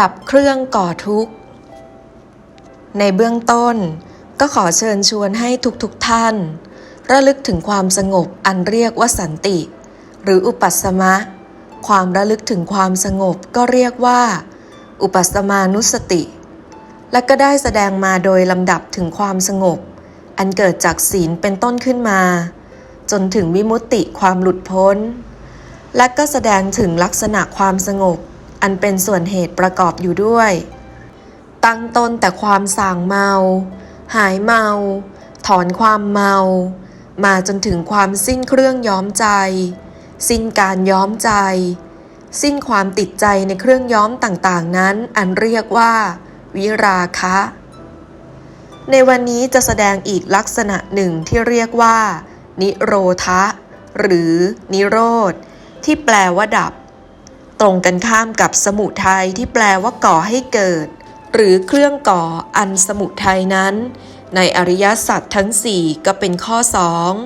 ดับเครื่องก่อทุกข์ ในเบื้องต้นก็ขอเชิญชวนให้ทุกๆทท่าน ระลึกถึงความสงบอันเรียกว่าสันติ หรืออุปัสมะ ความระลึกถึงความสงบก็เรียกว่า อุปัสสมานุสติ และก็ได้แสดงมาโดยลำดับถึงความสงบ อันเกิดจากศีลเป็นต้นขึ้นมา จนถึงวิมุตติความหลุดพ้น และก็แสดงถึงลักษณะความสงบ อันเป็นส่วนเหตุประกอบอยู่ด้วย ตั้งต้นแต่ความสางเมา หายเมา ถอนความเมา มาจนถึงความสิ้นเครื่องย้อมใจ สิ้นการย้อมใจ สิ้นความติดใจในเครื่องย้อมต่างๆ นั้น อันเรียกว่า วิราคะ ในวันนี้จะแสดงอีกลักษณะหนึ่งที่เรียกว่า นิโรธะหรือนิโรธที่แปลว่าดับ ตรงกันข้ามกับสมุทัยที่แปลว่าก่อให้เกิด หรือเครื่องก่ออันสมุทัยนั้น ในอริยสัจทั้ง4ก็เป็นข้อ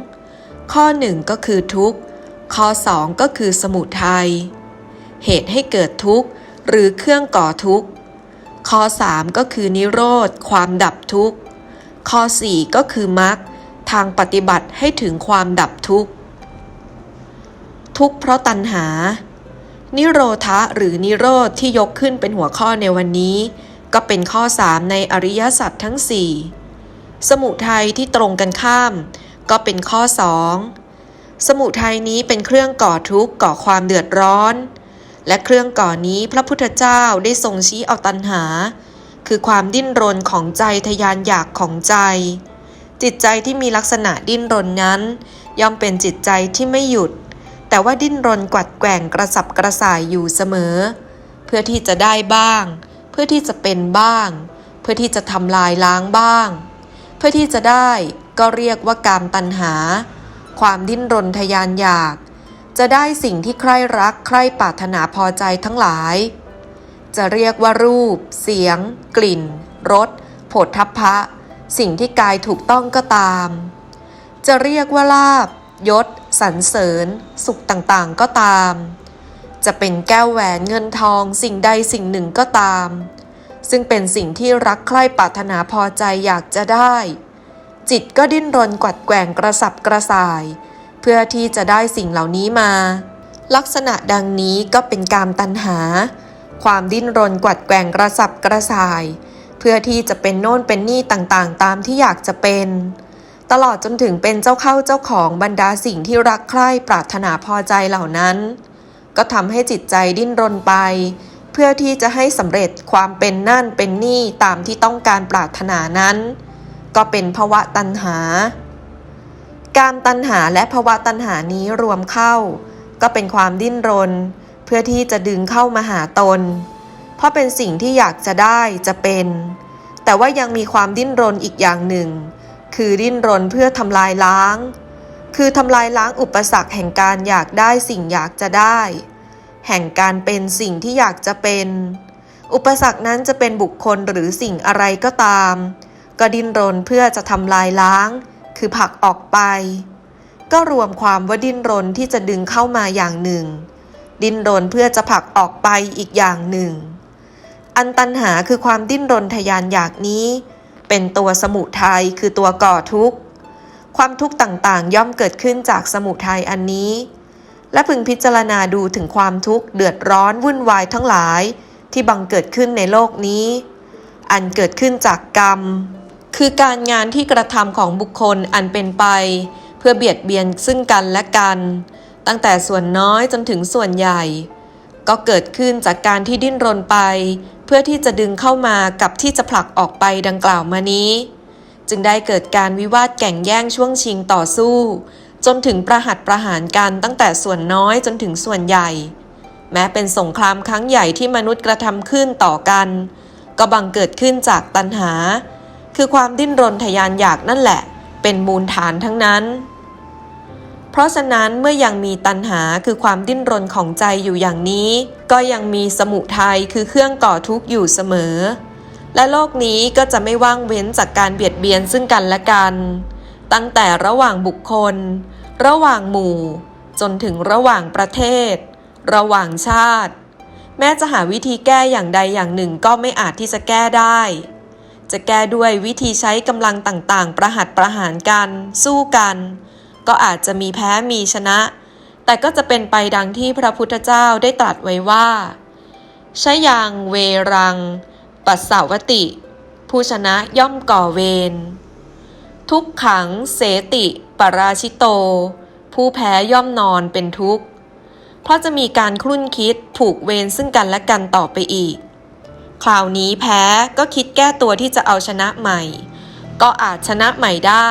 2ข้อ1ก็คือทุกข์ข้อ2ก็คือสมุทัยเหตุให้เกิดทุกข์หรือเครื่องก่อทุกข์ข้อ3ก็คือนิโรธ ความดับทุกข์ข้อ4ก็คือมรรคทางปฏิบัติให้ถึงความดับทุกข์ทุกข์เพราะตัณหา นิโรธะหรือนิโรธที่ยกขึ้นเป็นหัวข้อในวันนี้ ก็เป็นข้อ 3 ในอริยสัจทั้ง 4 สมุทัยที่ตรงกันข้าม ก็เป็นข้อ 2 สมุทัยนี้เป็นเครื่องก่อทุกข์ก่อความเดือดร้อน และเครื่องก่อนี้พระพุทธเจ้าได้ทรงชี้เอาตัณหา คือความดิ้นรนของใจทยานอยากของใจ จิตใจที่มีลักษณะดิ้นรนนั้น ย่อมเป็นจิตใจที่ไม่หยุด แต่ว่าดิ้นรนกวัดแกว่งกระสับกระส่ายอยู่เสมอ เพื่อที่จะได้บ้าง เพื่อที่จะเป็นบ้าง เพื่อที่จะทำลายล้างบ้าง เพื่อที่จะได้ก็เรียกว่ากามตัณหา ความดิ้นรนทยานอยาก จะได้สิ่งที่ใคร่รักใคร่ปรารถนาพอใจทั้งหลาย จะเรียกว่ารูป เสียง กลิ่นรสผฏฐัพพะ สิ่งที่กายถูกต้องก็ตาม จะเรียกว่าลาบ ยศสรรเสริญ สุขต่างๆก็ตาม จะเป็นแก้วแหวนเงินทองสิ่งใดสิ่งหนึ่งก็ตาม ซึ่งเป็นสิ่งที่รักใคร่ปรารถนาพอใจอยากจะได้ จิตก็ดิ้นรนกวัดแกว่งกระสับกระส่าย เพื่อที่จะได้สิ่งเหล่านี้มา ลักษณะดังนี้ก็เป็นกามตัณหา ความดิ้นรนกวัดแกว่งกระสับกระส่าย เพื่อที่จะเป็นโน่นเป็นนี่ต่างๆ ตามที่อยากจะเป็น ตลอดจนถึงเป็นเจ้าเข้าเจ้าของบรรดาสิ่งที่รักใคร่ปรารถนาพอใจเหล่านั้น ก็ทำให้จิตใจดิ้นรนไป เพื่อที่จะให้สำเร็จความเป็นนั่นเป็นนี่ตามที่ต้องการปรารถนานั้น ก็เป็นภวะตัณหา การตัณหาและภวะตัณหานี้รวมเข้า ก็เป็นความดิ้นรน เพื่อที่จะดึงเข้ามาหาตน เพราะเป็นสิ่งที่อยากจะได้จะเป็น แต่ว่ายังมีความดิ้นรนอีกอย่างหนึ่ง คือดิ้นรนเพื่อทำลายล้าง คือทำลายล้างอุปสรรคแห่งการอยากได้สิ่งอยากจะได้ แห่งการเป็นสิ่งที่อยากจะเป็น อุปสรรคนั้นจะเป็นบุคคลหรือสิ่งอะไรก็ตาม ก็ดิ้นรนเพื่อจะทำลายล้าง คือผลักออกไป ก็รวมความว่าดิ้นรนที่จะดึงเข้ามาอย่างหนึ่ง ดิ้นรนเพื่อจะผลักออกไปอีกอย่างหนึ่ง อันตันหาคือความดิ้นรนทยานอยากนี้ เป็นตัวสมุทัยคือตัวก่อทุกข์ ความทุกข์ต่างๆ ย่อมเกิดขึ้นจากสมุทัยอันนี้ และพึงพิจารณาดูถึงความทุกข์เดือดร้อนวุ่นวายทั้งหลาย ที่บังเกิดขึ้นในโลกนี้ อันเกิดขึ้นจากกรรม คือการงานที่กระทำของบุคคลอันเป็นไป เพื่อเบียดเบียนซึ่งกันและกัน ตั้งแต่ส่วนน้อยจนถึงส่วนใหญ่ ก็เกิดขึ้นจากการที่ดิ้นรนไป เพื่อที่จะดึงเข้ามากับที่จะผลักออกไปดังกล่าวมานี้ จึงได้เกิดการวิวาทแก่งแย่งช่วงชิงต่อสู้ จนถึงประหัตประหารกันตั้งแต่ส่วนน้อยจนถึงส่วนใหญ่ แม้เป็นสงครามครั้งใหญ่ที่มนุษย์กระทำขึ้นต่อกัน ก็บังเกิดขึ้นจากตัณหา คือความดิ้นรนทยานอยากนั่นแหละ เป็นมูลฐานทั้งนั้น เพราะฉะนั้นเมื่อยังมีตัณหาคือความดิ้นรนของใจอยู่อย่างนี้ ก็ยังมีสมุทัยคือเครื่องก่อทุกข์อยู่เสมอ และโลกนี้ก็จะไม่ว่างเว้นจากการเบียดเบียนซึ่งกันและกัน ตั้งแต่ระหว่างบุคคล ระหว่างหมู่ จนถึงระหว่างประเทศ ระหว่างชาติ แม้จะหาวิธีแก้อย่างใดอย่างหนึ่งก็ไม่อาจที่จะแก้ได้ จะแก้ด้วยวิธีใช้กำลังต่างๆ ประหัตประหารกัน สู้กัน ก็อาจจะมีแพ้มีชนะ แต่ก็จะเป็นไปดังที่พระพุทธเจ้าได้ตรัสไว้ว่าชยังเวรัง ปัสสาวติ ผู้ชนะย่อมก่อเวร ทุกขังเสติปราชิโต ผู้แพ้ย่อมนอนเป็นทุกข์ เพราะจะมีการคลุ่นคิดผูกเวรซึ่งกันและกันต่อไปอีก คราวนี้แพ้ก็คิดแก้ตัวที่จะเอาชนะใหม่ ก็อาจชนะใหม่ได้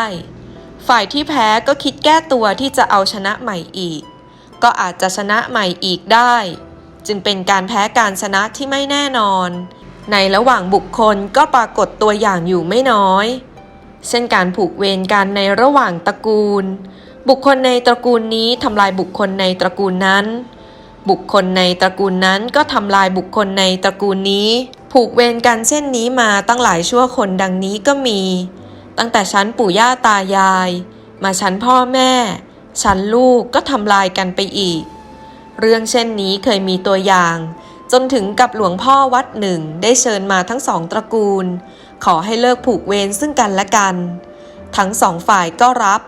ฝ่ายที่แพ้ก็คิดแก้ตัวที่จะเอาชนะใหม่อีก ก็อาจจะชนะใหม่อีกได้ จึงเป็นการแพ้การชนะที่ไม่แน่นอน ในระหว่างบุคคลก็ปรากฏตัวอย่างอยู่ไม่น้อย เช่นการผูกเวรกันในระหว่างตระกูล บุคคลในตระกูลนี้ทำลายบุคคลในตระกูลนั้น บุคคลในตระกูลนั้นก็ทำลายบุคคลในตระกูลนี้ ผูกเวรกันเช่นนี้มาตั้งหลายชั่วคนดังนี้ก็มี ตั้งแต่ชั้นปู่ย่าตายาย มาชั้นพ่อแม่ ชั้นลูกก็ทำลายกันไปอีก เรื่องเช่นนี้เคยมีตัวอย่าง จนถึงกับหลวงพ่อวัดหนึ่งได้เชิญมาทั้งสองตระกูล ขอให้เลิกผูกเวรซึ่งกันและกัน ทั้งสองฝ่ายก็รับ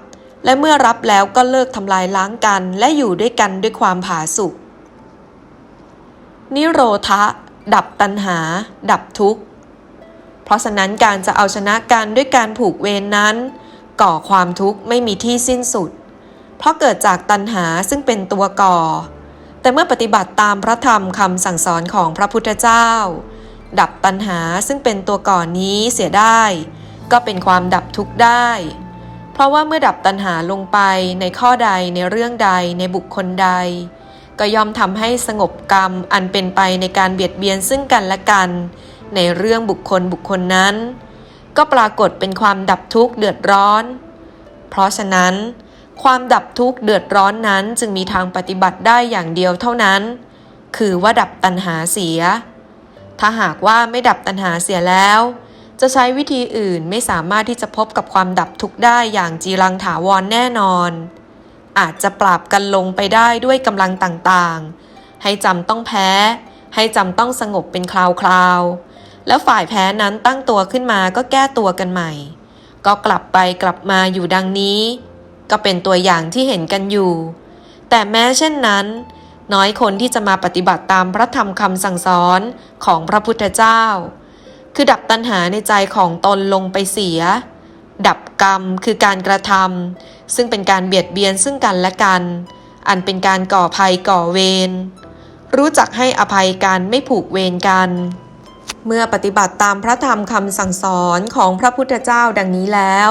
และเมื่อรับแล้วก็เลิกทำลายล้างกันและอยู่ด้วยกันด้วยความผาสุกนิโรธะ ดับตัณหา ดับทุกข์ เพราะฉะนั้นการจะเอาชนะกันด้วยการผูกเวรนนั้น ก่อความทุกข์ไม่มีที่สิ้นสุด เพราะเกิดจากตัณหาซึ่งเป็นตัวก่อ แต่เมื่อปฏิบัติตามพระธรรมคำสั่งสอนของพระพุทธเจ้า ดับตัณหาซึ่งเป็นตัวก่อนนี้เสียได้ ก็เป็นความดับทุกข์ได้ เพราะว่าเมื่อดับตัณหาลงไปในข้อใดในเรื่องใดในบุคคลใด ก็ย่อมทำให้สงบกรรมอันเป็นไปในการเบียดเบียนซึ่งกันและกัน ในเรื่องบุคคลบุคคลนั้น ก็ปรากฏเป็นความดับทุกข์เดือดร้อน เพราะฉะนั้น ความดับทุกข์เดือดร้อนนั้นจึงมีทางปฏิบัติได้อย่างเดียวเท่านั้น คือว่าดับตัณหาเสีย ถ้าหากว่าไม่ดับตัณหาเสียแล้ว จะใช้วิธีอื่นไม่สามารถที่จะพบกับความดับทุกข์ได้อย่างจีรังถาวรแน่นอน อาจจะปราบกันลงไปได้ด้วยกำลังต่างๆ ให้จำต้องแพ้ให้จำต้องสงบเป็นคราวๆ แล้วฝ่ายแพ้นั้นตั้งตัวขึ้นมาก็แก้ตัวกันใหม่ ก็กลับไปกลับมาอยู่ดังนี้ ก็เป็นตัวอย่างที่เห็นกันอยู่ แต่แม้เช่นนั้น น้อยคนที่จะมาปฏิบัติตามพระธรรมคำสั่งสอนของพระพุทธเจ้า คือดับตัณหาในใจของตนลงไปเสีย ดับกรรมคือการกระทำซึ่งเป็นการเบียดเบียนซึ่งกันและกัน อันเป็นการก่อภัยก่อเวรรู้จักให้อภัยกันไม่ผูกเวรกัน เมื่อปฏิบัติตามพระธรรมคำสั่งสอนของพระพุทธเจ้าดังนี้แล้ว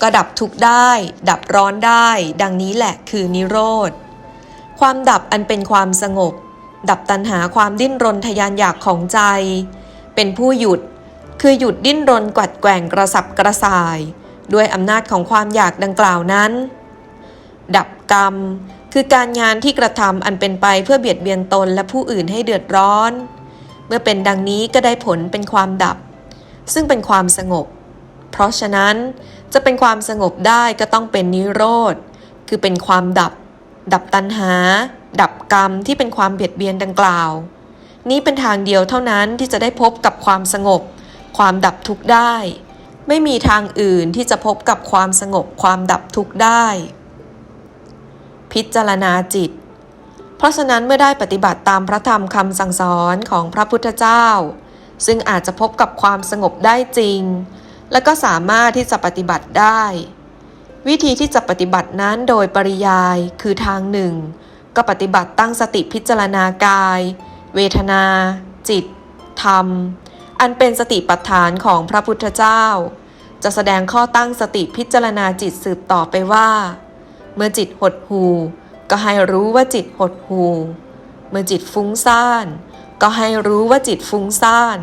ก็ดับทุกข์ได้ ดับร้อนได้ ดังนี้แหละคือนิโรธ ความดับอันเป็นความสงบ ดับตัณหาความดิ้นรนทยานอยากของใจ เป็นผู้หยุด คือหยุดดิ้นรนกวัดแกว่งกระสับกระส่าย ด้วยอำนาจของความอยากดังกล่าวนั้น ดับกรรม คือการงานที่กระทำอันเป็นไปเพื่อเบียดเบียนตนและผู้อื่นให้เดือดร้อน มื่อเป็นดังนี้ก็ได้ผลเป็นความดับ ซึ่งเป็นความสงบ เพราะฉะนั้นจะเป็นความสงบได้ก็ต้องเป็นนิโรธ คือเป็นความดับ ดับตัณหา ดับกรรมที่เป็นความเบียดเบียนดังกล่าว นี้เป็นทางเดียวเท่านั้นที่จะได้พบกับความสงบ ความดับทุกข์ได้ ไม่มีทางอื่นที่จะพบกับความสงบความดับทุกข์ได้ พิจารณาจิต เพราะฉะนั้นเมื่อได้ปฏิบัติตามพระธรรมคำสั่งสอนของพระพุทธเจ้า ซึ่งอาจจะพบกับความสงบได้จริง และก็สามารถที่จะปฏิบัติได้ วิธีที่จะปฏิบัตินั้นโดยปริยายคือทางหนึ่ง ก็ปฏิบัติตั้งสติพิจารณากาย เวทนา จิต ธรรม อันเป็นสติปัฏฐานของพระพุทธเจ้า จะแสดงข้อตั้งสติพิจารณาจิตสืบต่อไปว่า เมื่อจิตหดหู ก็ให้รู้ว่าจิตหดหูเมื่อจิตฟุ้งซ่าน ก็ให้รู้ว่าจิตฟุ้งซ่าน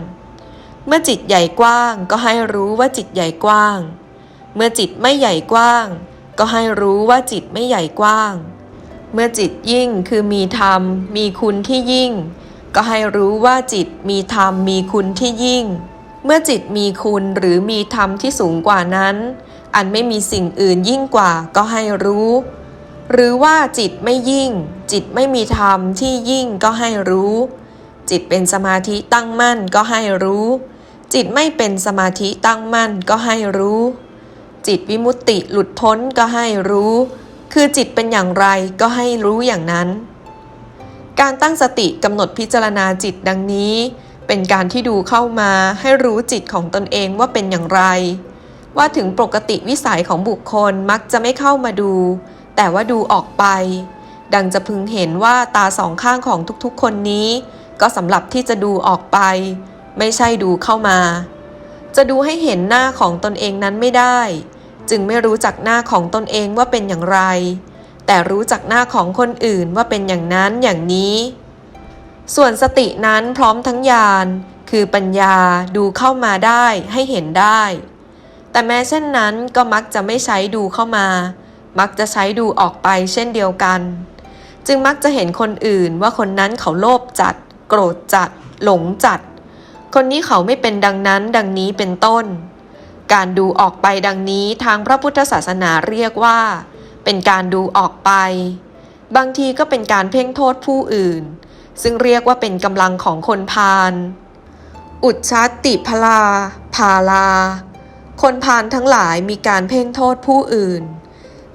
เมื่อจิตใหญ่กว้าง ก็ให้รู้ว่าจิตใหญ่กว้าง เมื่อจิตไม่ใหญ่กว้าง ก็ให้รู้ว่าจิตไม่ใหญ่กว้าง เมื่อจิตยิ่งคือมีธรรม มีคุณที่ยิ่ง ก็ให้รู้ว่าจิตมีธรรมมีคุณที่ยิ่ง เมื่อจิตมีคุณหรือมีธรรมที่สูงกว่านั้น อันไม่มีสิ่งอื่นยิ่งกว่าก็ให้รู้ หรือว่าจิตไม่ยิ่ง จิตไม่มีธรรมที่ยิ่งก็ให้รู้ จิตเป็นสมาธิตั้งมั่นก็ให้รู้ จิตไม่เป็นสมาธิตั้งมั่นก็ให้รู้ จิตวิมุตติหลุดพ้นก็ให้รู้ คือจิตเป็นอย่างไรก็ให้รู้อย่างนั้น การตั้งสติกำหนดพิจารณาจิตดังนี้ เป็นการที่ดูเข้ามาให้รู้จิตของตนเองว่าเป็นอย่างไร ว่าถึงปกติวิสัยของบุคคลมักจะไม่เข้ามาดู แต่ว่าดูออกไป ดังจะพึงเห็นว่าตาสองข้างของทุกๆ คนนี้ ก็สำหรับที่จะดูออกไป ไม่ใช่ดูเข้ามา จะดูให้เห็นหน้าของตนเองนั้นไม่ได้ จึงไม่รู้จักหน้าของตนเองว่าเป็นอย่างไร แต่รู้จักหน้าของคนอื่นว่าเป็นอย่างนั้นอย่างนี้ ส่วนสตินั้นพร้อมทั้งญาณคือปัญญาดูเข้ามาได้ให้เห็นได้ แต่แม้เช่นนั้นก็มักจะไม่ใช้ดูเข้ามา มักจะใช้ดูออกไปเช่นเดียวกัน จึงมักจะเห็นคนอื่นว่าคนนั้นเขาโลภจัด โกรธจัด หลงจัด คนนี้เขาไม่เป็นดังนั้นดังนี้เป็นต้น การดูออกไปดังนี้ทางพระพุทธศาสนาเรียกว่า เป็นการดูออกไป บางทีก็เป็นการเพ่งโทษผู้อื่น ซึ่งเรียกว่าเป็นกำลังของคนพาลอุจชาติพลาพาลาคนพาลทั้งหลายมีการเพ่งโทษผู้อื่น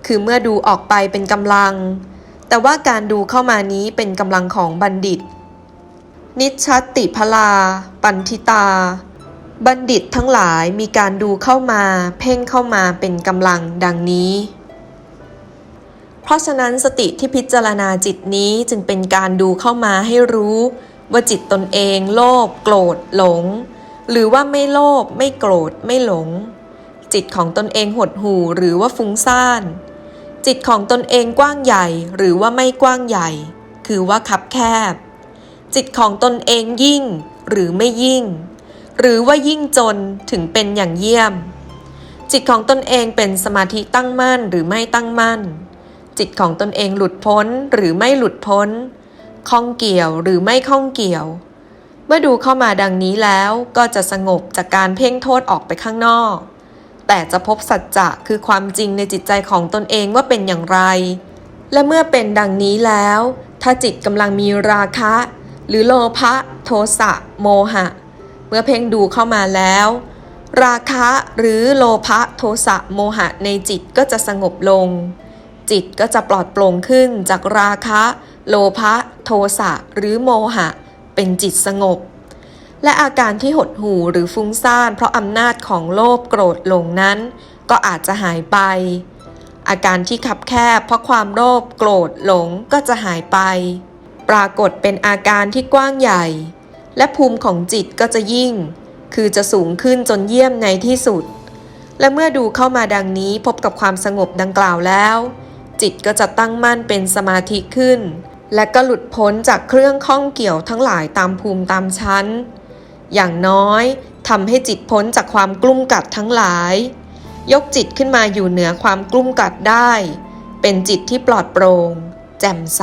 คือเมื่อดูออกไปเป็นกำลัง แต่ว่าการดูเข้ามานี้เป็นกำลังของบัณฑิต นิชติพลา ปันทิตา บัณฑิตทั้งหลายมีการดูเข้ามา เพ่งเข้ามาเป็นกำลังดังนี้ เพราะฉะนั้นสติที่พิจารณาจิตนี้จึงเป็นการดูเข้ามาให้รู้ว่าจิตตนเองโลภโกรธหลง หรือว่าไม่โลภไม่โกรธไม่หลง จิตของตนเองหดหู่หรือว่าฟุ้งซ่าน จิตของตนเองกว้างใหญ่หรือว่าไม่กว้างใหญ่ คือว่าคับแคบ จิตของตนเองยิ่งหรือไม่ยิ่ง หรือว่ายิ่งจนถึงเป็นอย่างเยี่ยม จิตของตนเองเป็นสมาธิตั้งมั่นหรือไม่ตั้งมั่น จิตของตนเองหลุดพ้นหรือไม่หลุดพ้นข้องเกี่ยวหรือไม่ข้องเกี่ยว เมื่อดูเข้ามาดังนี้แล้วก็จะสงบจากการเพ่งโทษออกไปข้างนอก แต่จะพบสัจจะคือความจริงในจิตใจของตนเองว่าเป็นอย่างไร และเมื่อเป็นดังนี้แล้ว ถ้าจิตกำลังมีราคะ หรือโลภะโทสะโมหะ เมื่อเพ่งดูเข้ามาแล้ว ราคะหรือโลภะโทสะโมหะในจิตก็จะสงบลง จิตก็จะปลอดโปร่งขึ้นจากราคะ โลภะโทสะหรือโมหะ เป็นจิตสงบ และอาการที่หดหู่หรือฟุ้งซ่านเพราะอำนาจของโลภโกรธหลงนั้น ก็อาจจะหายไป อาการที่ขับแคบเพราะความโลภโกรธหลงก็จะหายไป ปรากฏเป็นอาการที่กว้างใหญ่ และภูมิของจิตก็จะยิ่ง คือจะสูงขึ้นจนเยี่ยมในที่สุด และเมื่อดูเข้ามาดังนี้พบกับความสงบดังกล่าวแล้ว จิตก็จะตั้งมั่นเป็นสมาธิขึ้น และก็หลุดพ้นจากเครื่องข้องเกี่ยวทั้งหลายตามภูมิตามชั้น อย่างน้อยทำให้จิตพ้นจากความกลุ้มกัดทั้งหลาย ยกจิตขึ้นมาอยู่เหนือความกลุ้มกัดได้ เป็นจิตที่ปลอดโปร่ง แจ่มใส